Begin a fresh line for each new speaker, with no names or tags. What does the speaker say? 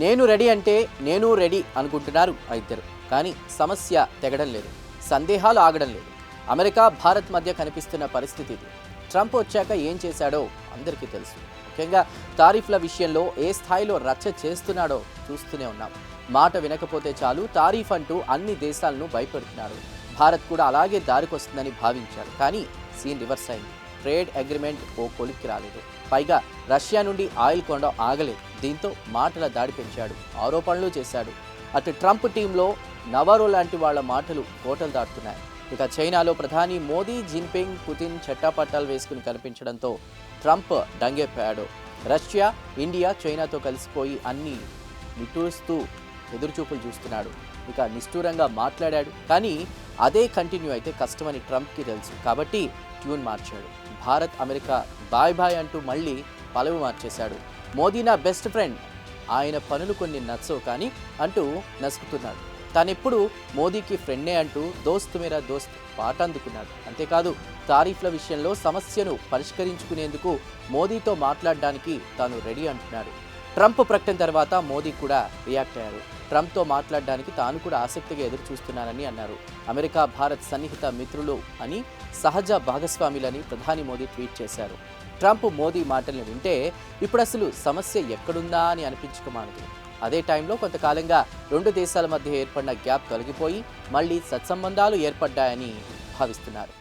నేను రెడీ అంటే నేను రెడీ అనుకుంటున్నారు ఆ ఇద్దరు. కానీ సమస్య తెగడం లేదు. సందేహాలు ఆగడం లేదు. అమెరికా భారత్ మధ్య కనిపిస్తున్న పరిస్థితి ఇది. ట్రంప్ వచ్చాక ఏం చేశాడో అందరికీ తెలుసు. ముఖ్యంగా తారీఫ్ల విషయంలో ఏ స్థాయిలో రచ్చ చేస్తున్నాడో చూస్తూనే ఉన్నాం. మాట వినకపోతే చాలు తారీఫ్ అంటూ అన్ని దేశాలను భయపడుతున్నారు. భారత్ కూడా అలాగే దారికొస్తుందని భావించారు. కానీ సీన్ రివర్స్ అయింది. ట్రేడ్ అగ్రిమెంట్ ఓ కొలిక్కి రాలేదు. పైగా రష్యా నుండి ఆయిల్ కొనడం ఆగలేదు. దీంతో మాటల దాడి పెంచాడు ఆరోపణలు చేశాడు. అటు ట్రంప్ టీంలో నవారో లాంటి వాళ్ళ మాటలు కోటలు దాటుతున్నాయి. ఇక చైనాలో ప్రధాని మోదీ జిన్పింగ్ పుతిన్ చట్టాపట్టాలు వేసుకుని కనిపించడంతో ట్రంప్ డంగెప్పాడు. రష్యా ఇండియా చైనాతో కలిసిపోయి అన్ని నిట్టూరుస్తూ ఎదురుచూపులు చూస్తున్నాడు. ఇక నిష్ఠూరంగా మాట్లాడాడు. కానీ అదే కంటిన్యూ అయితే కష్టమని ట్రంప్కి తెలుసు. కాబట్టి ట్యూన్ మార్చాడు. భారత్ అమెరికా బాయ్ బాయ్ అంటూ మళ్ళీ పలువు మార్చేశాడు. మోదీ నా బెస్ట్ ఫ్రెండ్. ఆయన పనులు కొన్ని నచ్చవు కానీ అంటూ నసుకుతున్నాడు. తానెప్పుడు మోదీకి ఫ్రెండే అంటూ దోస్త్ మేరా దోస్త్ పాట అందుకున్నాడు. అంతేకాదు తారీఫ్ల విషయంలో సమస్యను పరిష్కరించుకునేందుకు మోదీతో మాట్లాడడానికి తాను రెడీ అంటున్నాడు. ట్రంప్ ప్రకటన తర్వాత మోదీ కూడా రియాక్ట్ అయ్యారు. ట్రంప్తో మాట్లాడడానికి తాను కూడా ఆసక్తిగా ఎదురు చూస్తున్నానని అన్నారు. అమెరికా భారత్ సన్నిహిత మిత్రులు అని సహజ భాగస్వాములని ప్రధాని మోదీ ట్వీట్ చేశారు. ట్రంప్ మోదీ మాటల్ని వింటే ఇప్పుడు అసలు సమస్య ఎక్కడుందా అని అనిపించుకోమానదు అదే టైంలో కొంతకాలంగా రెండు దేశాల మధ్య ఏర్పడిన గ్యాప్ తొలగిపోయి మళ్ళీ సత్సంబంధాలు ఏర్పడ్డాయని భావిస్తున్నారు.